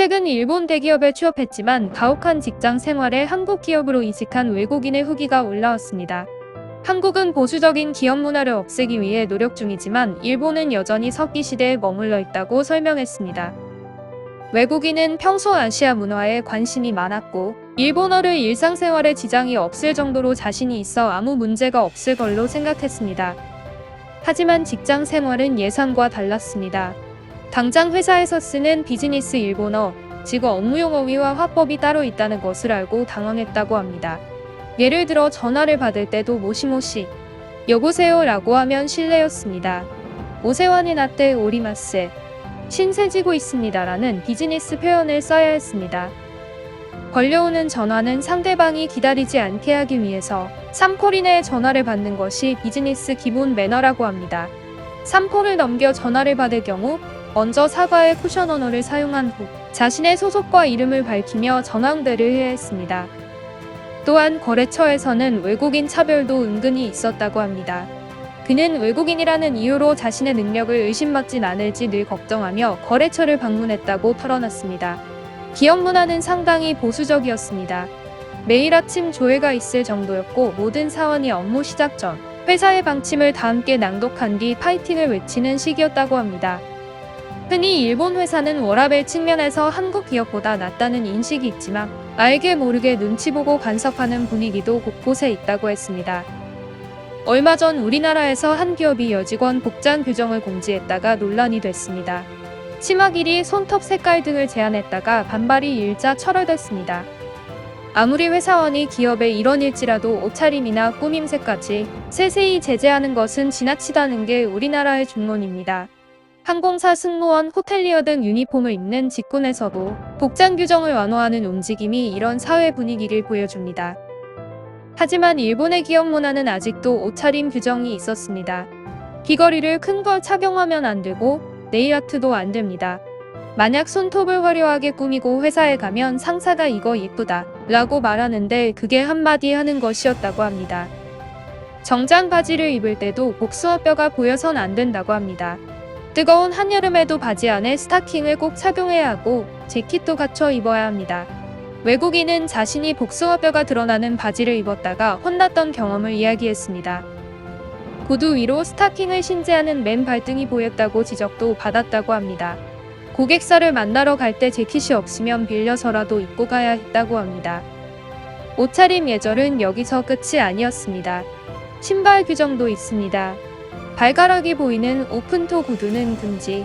최근 일본 대기업에 취업했지만 가혹한 직장 생활에 한국 기업으로 이직한 외국인의 후기가 올라왔습니다. 한국은 보수적인 기업 문화를 없애기 위해 노력 중이지만 일본은 여전히 석기 시대에 머물러 있다고 설명했습니다. 외국인은 평소 아시아 문화에 관심이 많았고 일본어를 일상생활에 지장이 없을 정도로 자신이 있어 아무 문제가 없을 걸로 생각했습니다. 하지만 직장 생활은 예상과 달랐습니다. 당장 회사에서 쓰는 비즈니스 일본어, 즉 업무용어위와 화법이 따로 있다는 것을 알고 당황했다고 합니다. 예를 들어 전화를 받을 때도 모시모시, 여보세요 라고 하면 실례였습니다. 오세환이 나때 오리마스, 신세지고 있습니다 라는 비즈니스 표현을 써야 했습니다. 걸려오는 전화는 상대방이 기다리지 않게 하기 위해서 3콜 이내에 전화를 받는 것이 비즈니스 기본 매너라고 합니다. 3콜을 넘겨 전화를 받을 경우 먼저 사과의 쿠션 언어를 사용한 후 자신의 소속과 이름을 밝히며 전화응대를 해야 했습니다. 또한 거래처에서는 외국인 차별도 은근히 있었다고 합니다. 그는 외국인이라는 이유로 자신의 능력을 의심받진 않을지 늘 걱정하며 거래처를 방문했다고 털어놨습니다. 기업 문화는 상당히 보수적이었습니다. 매일 아침 조회가 있을 정도였고 모든 사원이 업무 시작 전 회사의 방침을 다 함께 낭독한 뒤 파이팅을 외치는 시기였다고 합니다. 흔히 일본 회사는 워라벨 측면에서 한국 기업보다 낫다는 인식이 있지만 알게 모르게 눈치 보고 간섭하는 분위기도 곳곳에 있다고 했습니다. 얼마 전 우리나라에서 한 기업이 여직원 복장 규정을 공지했다가 논란이 됐습니다. 치마 길이, 손톱 색깔 등을 제한했다가 반발이 일자 철회됐습니다. 아무리 회사원이 기업의 일원일지라도 옷차림이나 꾸밈새까지 세세히 제재하는 것은 지나치다는 게 우리나라의 중론입니다. 항공사 승무원, 호텔리어 등 유니폼을 입는 직군에서도 복장 규정을 완화하는 움직임이 이런 사회 분위기를 보여줍니다. 하지만 일본의 기업 문화는 아직도 옷차림 규정이 있었습니다. 귀걸이를 큰 걸 착용하면 안 되고 네일 아트도 안 됩니다. 만약 손톱을 화려하게 꾸미고 회사에 가면 상사가 이거 예쁘다 라고 말하는데 그게 한마디 하는 것이었다고 합니다. 정장 바지를 입을 때도 복숭아 뼈가 보여선 안 된다고 합니다. 뜨거운 한여름에도 바지 안에 스타킹을 꼭 착용해야 하고 재킷도 갖춰 입어야 합니다. 외국인은 자신이 복숭아뼈가 드러나는 바지를 입었다가 혼났던 경험을 이야기했습니다. 구두 위로 스타킹을 신재하는 맨 발등이 보였다고 지적도 받았다고 합니다. 고객사를 만나러 갈 때 재킷이 없으면 빌려서라도 입고 가야 했다고 합니다. 옷차림 예절은 여기서 끝이 아니었습니다. 신발 규정도 있습니다. 발가락이 보이는 오픈토 구두는 금지.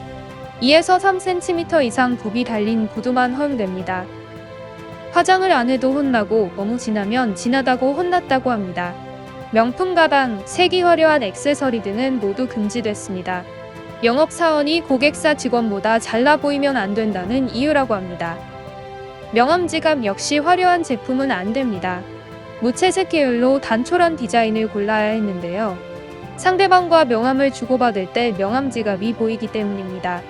2에서 3cm 이상 굽이 달린 구두만 허용됩니다. 화장을 안 해도 혼나고 너무 진하면 진하다고 혼났다고 합니다. 명품 가방, 색이 화려한 액세서리 등은 모두 금지됐습니다. 영업사원이 고객사 직원보다 잘나 보이면 안 된다는 이유라고 합니다. 명함 지갑 역시 화려한 제품은 안 됩니다. 무채색 계열로 단촐한 디자인을 골라야 했는데요. 상대방과 명함을 주고받을 때 명함 지갑이 보이기 때문입니다.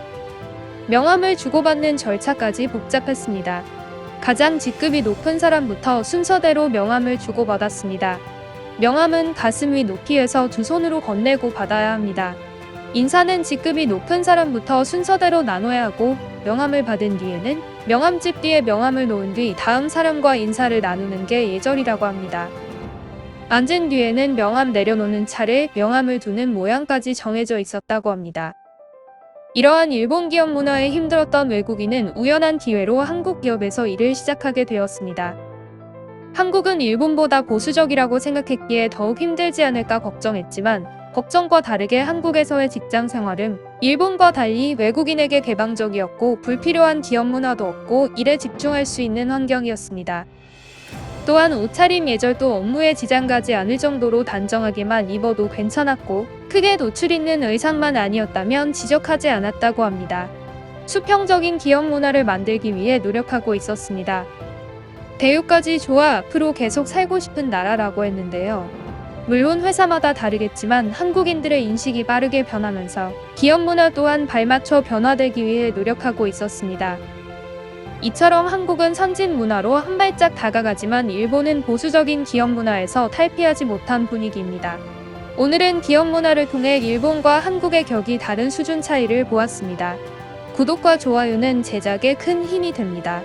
명함을 주고받는 절차까지 복잡했습니다. 가장 직급이 높은 사람부터 순서대로 명함을 주고받았습니다. 명함은 가슴 위 높이에서 두 손으로 건네고 받아야 합니다. 인사는 직급이 높은 사람부터 순서대로 나눠야 하고 명함을 받은 뒤에는 명함집 뒤에 명함을 놓은 뒤 다음 사람과 인사를 나누는 게 예절이라고 합니다. 앉은 뒤에는 명함 내려놓는 차례 명함을 두는 모양까지 정해져 있었다고 합니다. 이러한 일본 기업 문화에 힘들었던 외국인은 우연한 기회로 한국 기업에서 일을 시작하게 되었습니다. 한국은 일본보다 보수적이라고 생각했기에 더욱 힘들지 않을까 걱정했지만 걱정과 다르게 한국에서의 직장 생활은 일본과 달리 외국인에게 개방적이었고 불필요한 기업 문화도 없고 일에 집중할 수 있는 환경이었습니다. 또한 옷차림 예절도 업무에 지장 가지 않을 정도로 단정하게만 입어도 괜찮았고 크게 노출 있는 의상만 아니었다면 지적하지 않았다고 합니다. 수평적인 기업 문화를 만들기 위해 노력하고 있었습니다. 대우까지 좋아 앞으로 계속 살고 싶은 나라라고 했는데요. 물론 회사마다 다르겠지만 한국인들의 인식이 빠르게 변하면서 기업 문화 또한 발맞춰 변화되기 위해 노력하고 있었습니다. 이처럼 한국은 선진 문화로 한 발짝 다가가지만 일본은 보수적인 기업 문화에서 탈피하지 못한 분위기입니다. 오늘은 기업 문화를 통해 일본과 한국의 격이 다른 수준 차이를 보았습니다. 구독과 좋아요는 제작에 큰 힘이 됩니다.